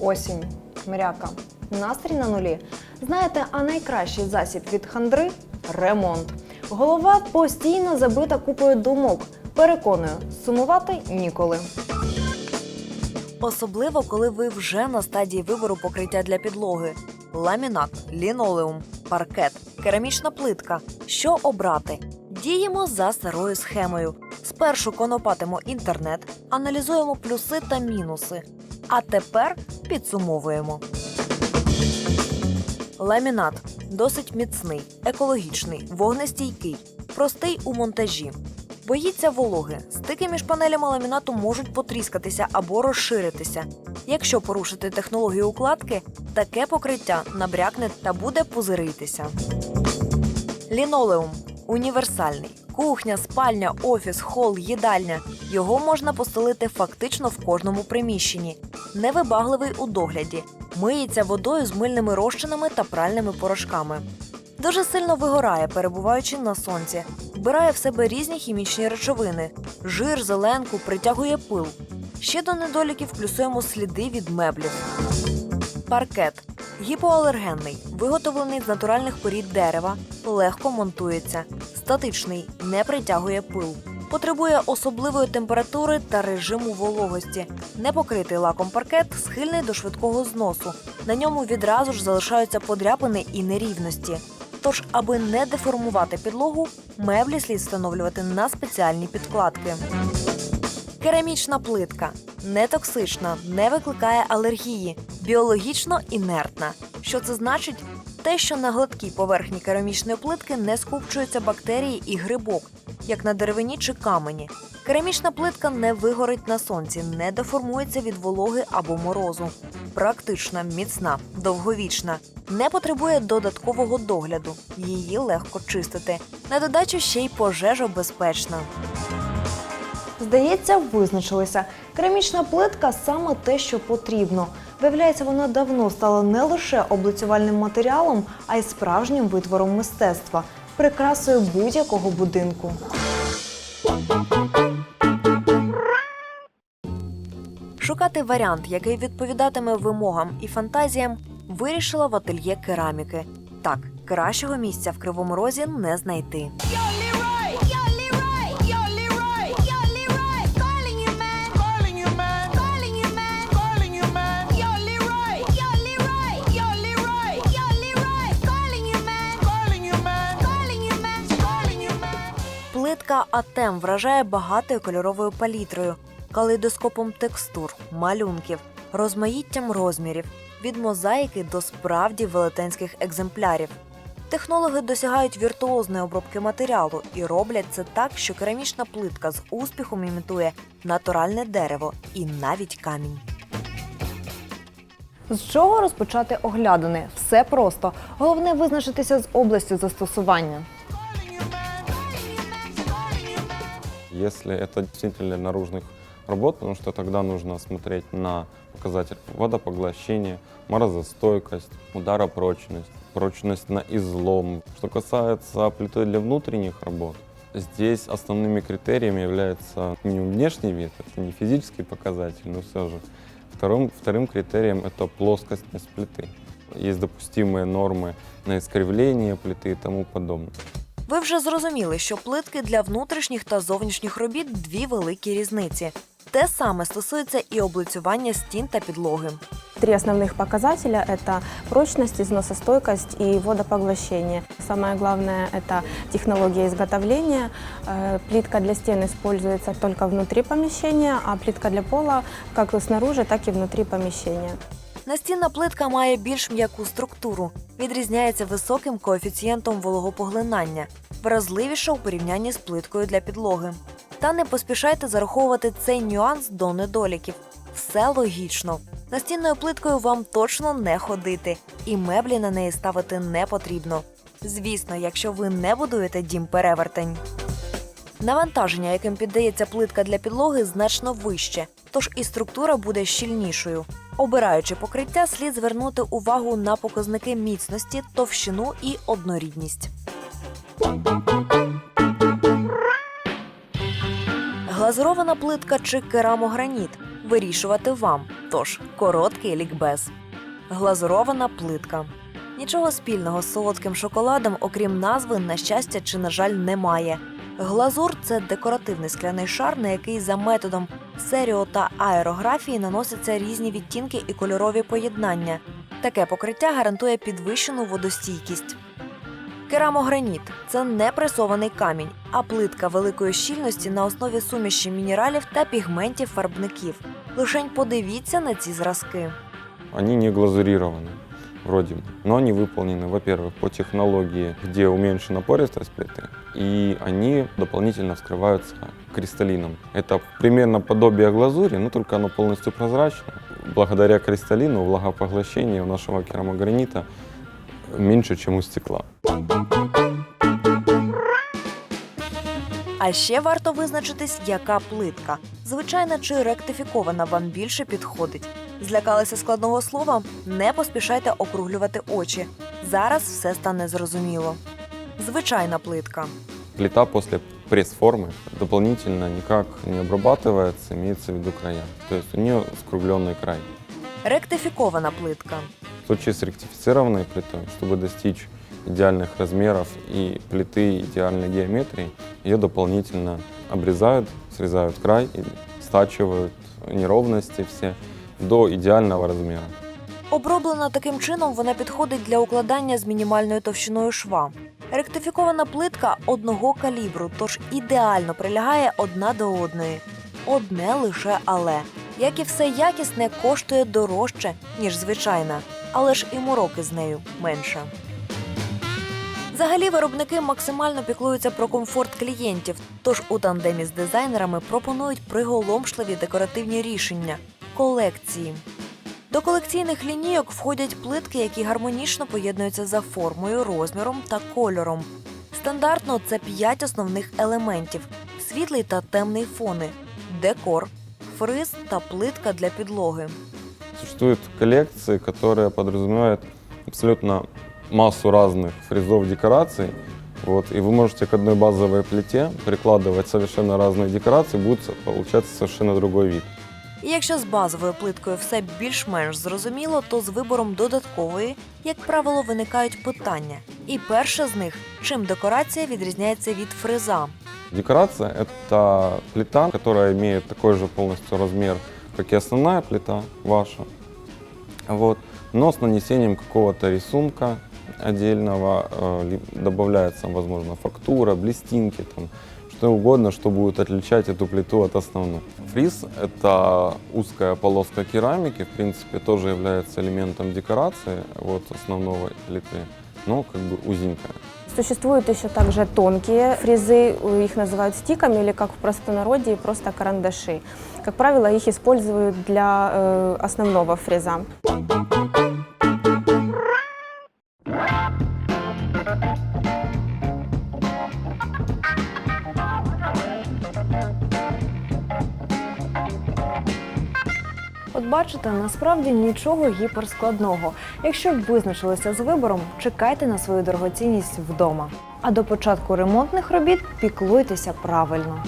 Осінь, мряка, настрій на нулі. Знаєте, а найкращий засіб від хандри ремонт. Голова постійно забита купою думок. Переконую, сумувати ніколи. Особливо, коли ви вже на стадії вибору покриття для підлоги: ламінат, лінолеум, паркет, керамічна плитка. Що обрати? Діємо за старою схемою. Спершу конопатимо інтернет, аналізуємо плюси та мінуси. А тепер підсумовуємо. Ламінат досить міцний, екологічний, вогнестійкий, простий у монтажі. Боїться вологи. Стики між панелями ламінату можуть потріскатися або розширитися. Якщо порушити технологію укладки, таке покриття набрякне та буде пузиритися. Лінолеум універсальний. Кухня, спальня, офіс, хол, їдальня. Його можна постелити фактично в кожному приміщенні. Невибагливий у догляді. Миється водою з мильними розчинами та пральними порошками. Дуже сильно вигорає, перебуваючи на сонці. Вбирає в себе різні хімічні речовини. Жир, зеленку, притягує пил. Ще до недоліків плюсуємо сліди від меблів. Паркет гіпоалергенний, виготовлений з натуральних порід дерева, легко монтується, статичний, не притягує пил. Потребує особливої температури та режиму вологості. Непокритий лаком паркет схильний до швидкого зносу. На ньому відразу ж залишаються подряпини і нерівності. Тож, аби не деформувати підлогу, меблі слід встановлювати на спеціальні підкладки. Керамічна плитка нетоксична, не викликає алергії, біологічно інертна. Що це значить? Те, що на гладкій поверхні керамічної плитки не скупчуються бактерії і грибок, як на деревині чи камені. Керамічна плитка не вигорить на сонці, не деформується від вологи або морозу. Практична, міцна, довговічна, не потребує додаткового догляду. Її легко чистити. На додачу ще й пожежобезпечна. Здається, визначилися. Керамічна плитка саме те, що потрібно. Виявляється, вона давно стала не лише облицювальним матеріалом, а й справжнім витвором мистецтва, прикрасою будь-якого будинку. Шукати варіант, який відповідатиме вимогам і фантазіям, вирішила в ательє кераміки. Так, кращого місця в кривому розі не знайти. Плитка Атем вражає багатою кольоровою палітрою, калейдоскопом текстур, малюнків, розмаїттям розмірів, від мозаїки до справді велетенських екземплярів. Технологи досягають віртуозної обробки матеріалу і роблять це так, що керамічна плитка з успіхом імітує натуральне дерево і навіть камінь. З чого розпочати оглядини? Все просто. Головне визначитися з областю застосування. Если это действительно наружных работ, потому что тогда нужно смотреть на показатель водопоглощения, морозостойкость, ударопрочность, прочность на излом. Что касается плиты для внутренних работ, здесь основными критериями является не внешний вид, это не физический показатель, но все же. Вторым, вторым критерием это плоскостность плиты. Есть допустимые нормы на искривление плиты и тому подобное. Ви вже зрозуміли, що плитки для внутрішніх та зовнішніх робіт дві великі різниці. Те саме стосується і облицювання стін та підлоги. Три основных показателя – это прочность, износостойкость и водопоглощение. Самое главное – это технология изготовления. Э, Плитка для стен используется только внутри помещения, а плитка для пола как и снаружи, так и внутри помещения. Настінна плитка має більш м'яку структуру, відрізняється високим коефіцієнтом вологопоглинання, вразливіша у порівнянні з плиткою для підлоги. Та не поспішайте зараховувати цей нюанс до недоліків. Все логічно. Настінною плиткою вам точно не ходити, і меблі на неї ставити не потрібно. Звісно, якщо ви не будуєте дім перевертень. Навантаження, яким піддається плитка для підлоги, значно вище, тож і структура буде щільнішою. Обираючи покриття, слід звернути увагу на показники міцності, товщину і однорідність. Глазурована плитка чи керамограніт вирішувати вам. Тож короткий лікбез. Глазурована плитка. Нічого спільного з солодким шоколадом, окрім назви, на щастя чи на жаль, немає. Глазур це декоративний скляний шар, на який за методом серіо та аерографії наносяться різні відтінки і кольорові поєднання. Таке покриття гарантує підвищену водостійкість. Керамограніт це не пресований камінь, а плитка великої щільності на основі суміші мінералів та пігментів фарбників. Лишень подивіться на ці зразки. Они не глазурированы, вроде бы, но они выполнены, во-первых, по технологии, где уменьшена пористость плиты, и они дополнительно вскрываются кристаллином. Это примерно подобие глазури, но только оно полностью прозрачно. Благодаря кристаллину влагопоглощение у нашего керамогранита меньше, чем у стекла. А ще варто визначитись, яка плитка. Звичайна чи ректифікована вам більше підходить. Злякалися складного слова? Не поспішайте округлювати очі. Зараз все стане зрозуміло. Звичайна плитка. Плита после пресс-формы дополнительно никак не обрабатывается, имеется в виду края. То есть у нее скругленный край. Ректифікована плитка. В случае с ректифицированной плитой, чтобы достичь идеальных размеров и плиты идеальной геометрии, ее дополнительно обрезают, срезают край и стачивают неровности все до идеального размера. Оброблена таким чином, вона підходить для укладання з мінімальною товщиною шва. Ректифікована плитка одного калібру, тож ідеально прилягає одна до одної. Одне лише але. Як і все якісне, коштує дорожче, ніж звичайна, але ж і мороки з нею менше. Взагалі, виробники максимально піклуються про комфорт клієнтів, тож у тандемі з дизайнерами пропонують приголомшливі декоративні рішення колекції. До колекційних лінійок входять плитки, які гармонічно поєднуються за формою, розміром та кольором. Стандартно це п'ять основних елементів: світлий та темний фони, декор, фриз та плитка для підлоги. Существуют коллекции, которые подразумевают абсолютно массу разных фрезов декораций. Вот, и вы можете к одной базовой плите прикладывать совершенно разные декорации, будет получаться совершенно другой вид. І якщо з базовою плиткою все більш-менш зрозуміло, то з вибором додаткової, як правило, виникають питання. І перше з них чим декорація відрізняється від фреза. Декорация – это плита, которая имеет такой же полностью размер, как и основная плита ваша, вот, но с нанесением какого-то рисунка отдельного, э, добавляется, возможно, фактура, блестинки, там, что угодно, что будет отличать эту плиту от основной. Фриз – это узкая полоска керамики, в принципе, тоже является элементом декорации вот, основного плиты, но как бы узенькая. Существуют еще также тонкие фрезы, их называют стиками или как в простонародье просто карандаши. Как правило, их используют для э, основного фреза. бачите, насправді нічого гіперскладного. Якщо б визначилися з вибором, чекайте на свою дорогоцінність вдома. А до початку ремонтних робіт піклуйтеся правильно.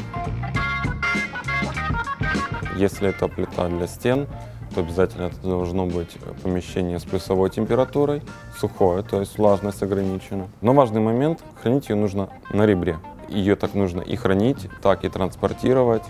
Если это плита для стен, то обязательно это должно быть помещение с плюсовой температурой, сухое, то есть влажность ограничена. Но важный момент, хранить ее нужно на ребре. Ее так нужно и хранить, так и транспортировать.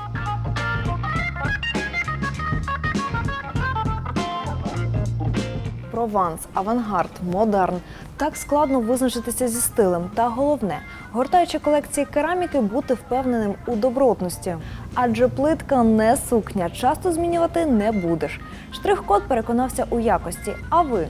Прованс, авангард, модерн. Так складно визначитися зі стилем. Та головне, гортаючи колекції кераміки, бути впевненим у добротності. Адже плитка не сукня, часто змінювати не будеш. Штрих-код переконався у якості. А ви